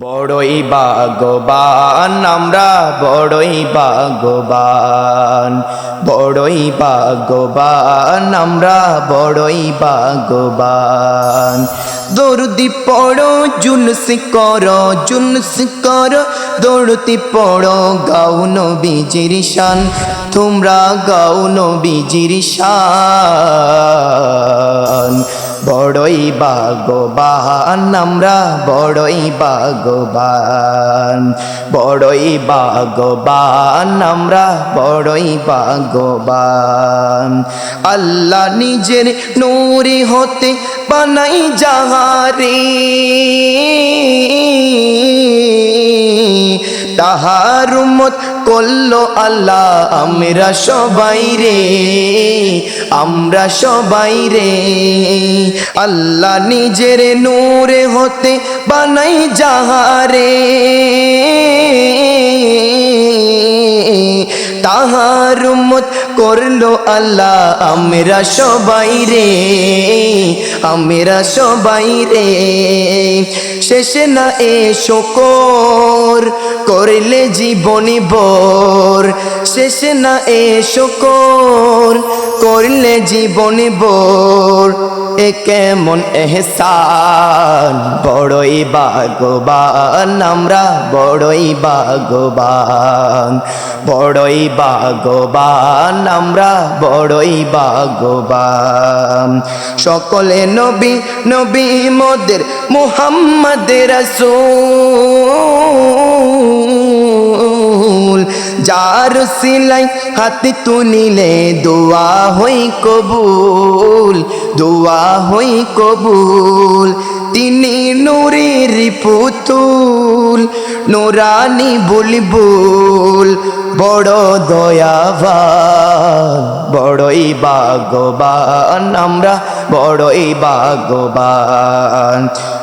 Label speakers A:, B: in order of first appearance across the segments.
A: বড়ই বাগবান আমরা বড়ই বাগবান বড়ই বাগবান আমরা বড়ই বাগবান দৌড়দি পড়ো, জুলুস করো জুলুস করো দৌড়তি পড়ো গাউন নবীজির শান, তোমরা গাউন নবীজির শান। বড়ই বাগবান আমরা বড়ই বাগবান বড়ই বাগবান আমরা বড়ই বাগবান আল্লাহ নিজের নূরে হতে বানাই যাহারে, তাহার মত করল আল্লাহ, আমরা সবাই রে, আমরা সবাই রে। আল্লাহ নিজের নূরে হতে বানাই যাহারে। তাহার মত করল, আল্লাহ, আমরা সবাই রে, আমরা সবাই রে। শেষ না এ শকর করলে জীবনী বোর শেষে না এ শকর করলে জীবনী বোর এ কেমন এহসান, বড়ই বাগবান আমরা বড়ই বাগবান বড়ই বাগবান আমরা বড়ই বাগবান সকলে নবী নবী মোদের মুহাম্মদ রসূল। যার সিলাই হাতে তুলিলে দোয়া হই কবুল, দোয়া হই কবুল। তিনি নূরের পুতুল, নোরানি বুলবুল। বড় দয়াবান, বড়ই বাগবান আমরা বড়ই বাগবান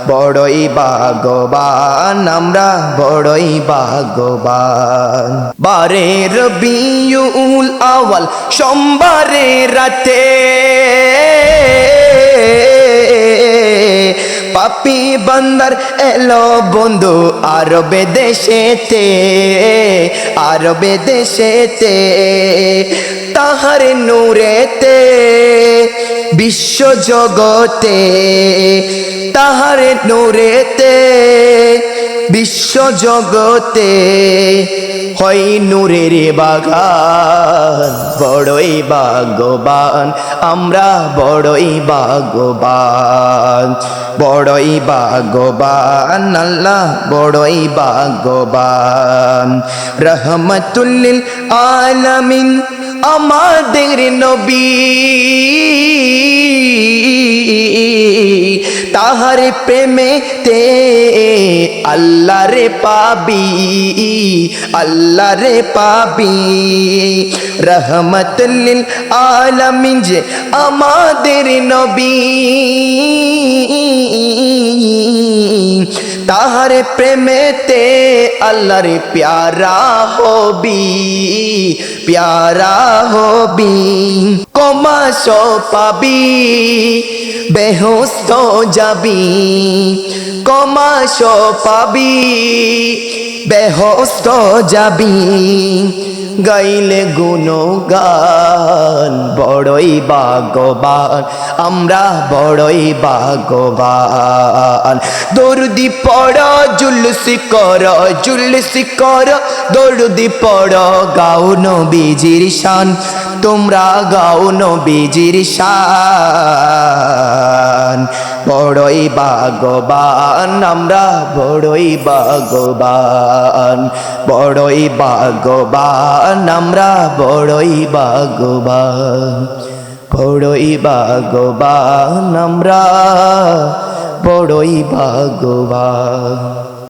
A: বড়ই বাগবান আমরা বড়ই বাগবান বারে রবিউল আওয়াল সোমবারে রাতে। পাপি বন্দর এলো বন্ধু আরবে দেশেতে আরবে দেশেতে, তাহার নূরেতে। বিশ্ব জগতে, তাহার নূরেতে, বিশ্ব জগতে হয় নূরের বাগান। বড়ই বাগবান আমরা বড়ই বাগবান বড়ই বাগবান আল্লাহ বড়ই বাগবান রহমতুল্লিল আলামিন, আমাদের নবী। তাহার প্রেমে তে আল্লাহ রে পাবি। আল্লাহ রে পাবি রহমতুল্লিল আলামিন যে আমাদের নবী। তাহার প্রেমেতে আল্লাহর প্যারা হবি প্যারা হবি। কমাস পাবি। বেহস্ত যাবি কমাস পাবি বেহস্ত যাবি। গাইলে গুণগান, বড়ই বাগবান আমরা বড়ই বাগবান দৌড়দি পড়, জুলুসি কর জুলুসি কর দৌড়দি পড়, গাও নবীজির শান, তোমরা গাও নবীজির শান। বড়ই বাগবান আমরা বড়ই বাগবান বড়ই বাগবান আমরা বড়ই বাগবান বড়ই বাগবান আমরা বড়ই বাগবান